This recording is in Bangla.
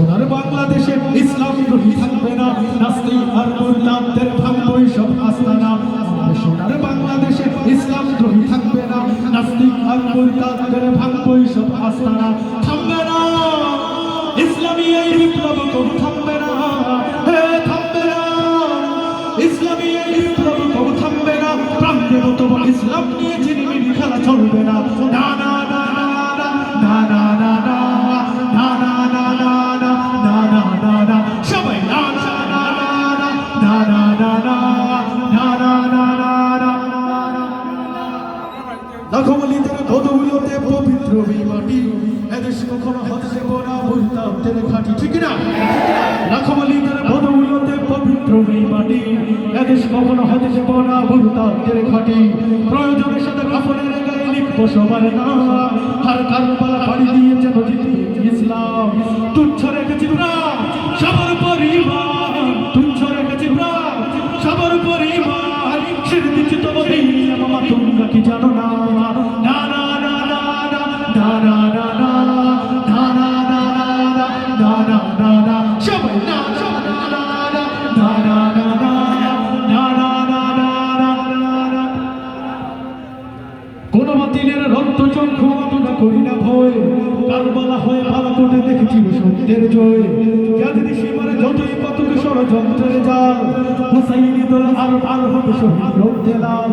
সোনার বাংলাদেশে ইসলাম রোহী থাকবে না নাস্তি আর মুরতাদদের ভাঙবই সব আস্তানা। সোনার বাংলাদেশে ইসলাম রোহী থাকবে না নাস্তি আর মুরতাদদের ভাঙবই সব আস্তানা। লাখো বলি তারা ধদগুলোতে পবিত্র মাটি। এদেশ কখনো হাত দেব না বলতাম তেরে খাটি ঠিক না? লাখো বলি তারা ধদগুলোতে পবিত্র মাটি। এদেশ কখনো হাত দেব না বলতাম তেরে খাটি প্রয়োজনের সাথে কাফনের গায়ে লিখব সবার না। হার কারবালা বাড়ি দিয়েছে নদীতে ইসলাম। তুচ্ছ রেখেছি না সবার পরিবার। তুচ্ছ রেখেছি না সবার পরিবার। রক্ত চক্ষু আমরা করি না হয়ে ভালো দেখেছি সত্যের যতই কতকে ষড়যন্ত্রের জাল হুসাইনি আর হবে শহীদ রক্তে লাল